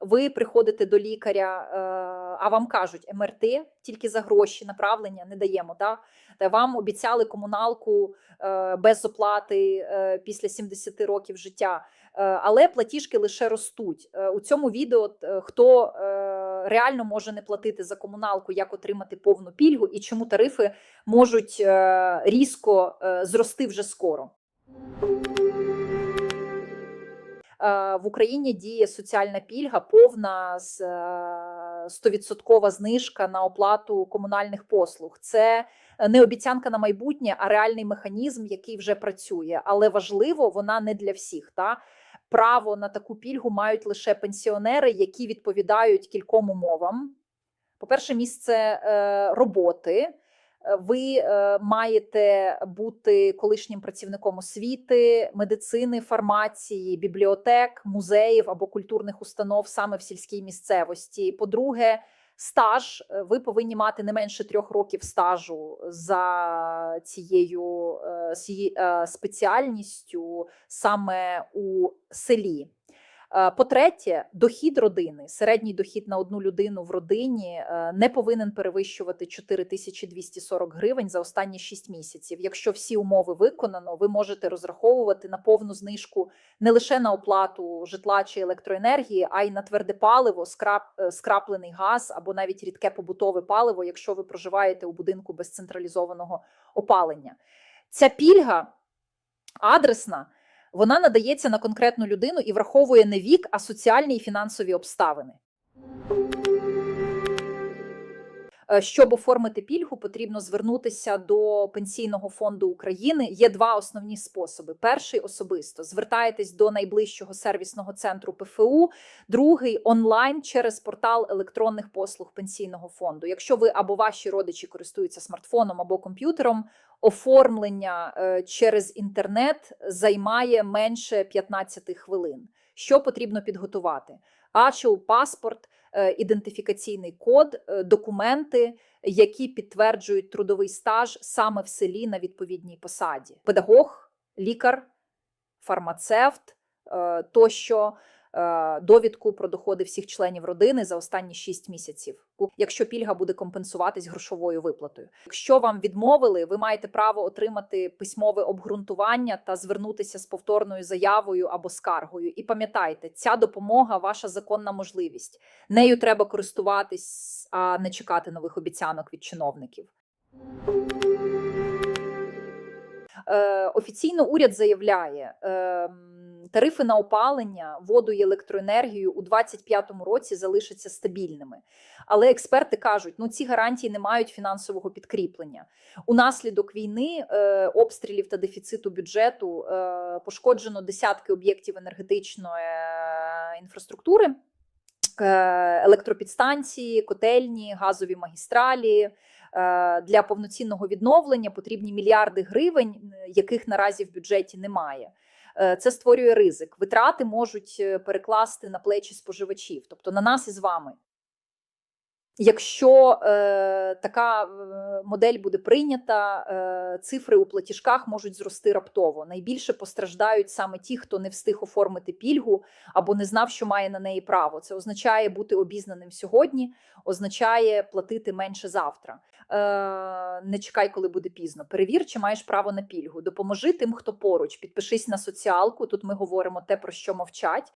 ви приходите до лікаря, е, а вам кажуть МРТ тільки за гроші направлення не даємо. Да? Вам обіцяли комуналку е, без оплати е, після 70 років життя. Але платіжки лише ростуть. У цьому відео хто реально може не платити за комуналку, як отримати повну пільгу і чому тарифи можуть різко зрости вже скоро. Е, В Україні діє соціальна пільга, повна е, 100% знижка на оплату комунальних послуг. Це не обіцянка на майбутнє, а реальний механізм, який вже працює. Але важливо, вона не для всіх. Та? Право на таку пільгу мають лише пенсіонери, які відповідають кільком умовам. По-перше, місце е, роботи. Ви е, маєте бути колишнім працівником освіти, медицини, фармації, бібліотек, музеїв або культурних установ саме в сільській місцевості. По-друге, стаж Е, ви повинні мати не менше трьох років стажу за цією цією, е, спеціальністю саме у селі. Е, По-третє, дохід родини, середній дохід на одну людину в родині е, не повинен перевищувати 4240 гривень за останні 6 місяців. Якщо всі умови виконано, ви можете розраховувати на повну знижку не лише на оплату житла чи електроенергії, а й на тверде паливо, скрап, е, скраплений газ або навіть рідке побутове паливо, якщо ви проживаєте у будинку без централізованого опалення. Ця пільга адресна. Вона надається на конкретну людину і враховує не вік, а соціальні і фінансові обставини. Е, Щоб оформити пільгу, потрібно звернутися до Пенсійного фонду України. Є два основні способи: перший особисто звертаєтесь до найближчого сервісного центру ПФУ, другий онлайн через портал електронних послуг пенсійного фонду. Якщо ви або ваші родичі користуються смартфоном або комп'ютером, оформлення е, через інтернет займає менше 15 хвилин. Що потрібно підготувати? АЧУ, паспорт, ідентифікаційний код, е, документи, які підтверджують трудовий стаж саме в селі на відповідній посаді: педагог, лікар, фармацевт е, тощо. Е, Довідку про доходи всіх членів родини за останні 6 місяців, якщо пільга буде компенсуватись грошовою виплатою. Якщо вам відмовили, ви маєте право отримати письмове обґрунтування та звернутися з повторною заявою або скаргою. І пам'ятайте, ця допомога ваша законна можливість. Нею треба користуватись, а не чекати нових обіцянок від чиновників. Е, офіційно уряд заявляє, ем, тарифи на опалення, воду і електроенергію у 2025 році залишаться стабільними. Але експерти кажуть, ну ці гарантії не мають фінансового підкріплення. Унаслідок війни, е, обстрілів та дефіциту бюджету е, пошкоджено десятки об'єктів енергетичної е, інфраструктури. е, Електропідстанції, котельні, газові магістралі Е, для повноцінного відновлення потрібні мільярди гривень, яких наразі в бюджеті немає. Е, Це створює ризик. Витрати можуть е, перекласти на плечі споживачів, тобто на нас із вами. Якщо е, така модель буде прийнята, е, цифри у платіжках можуть зрости раптово. Найбільше постраждають саме ті, хто не встиг оформити пільгу або не знав, що має на неї право. Це означає бути обізнаним сьогодні, означає платити менше завтра. Е, не чекай, коли буде пізно. Перевір, чи маєш право на пільгу. Допоможи тим, хто поруч. Підпишись на соціалку. Тут ми говоримо те, про що мовчать.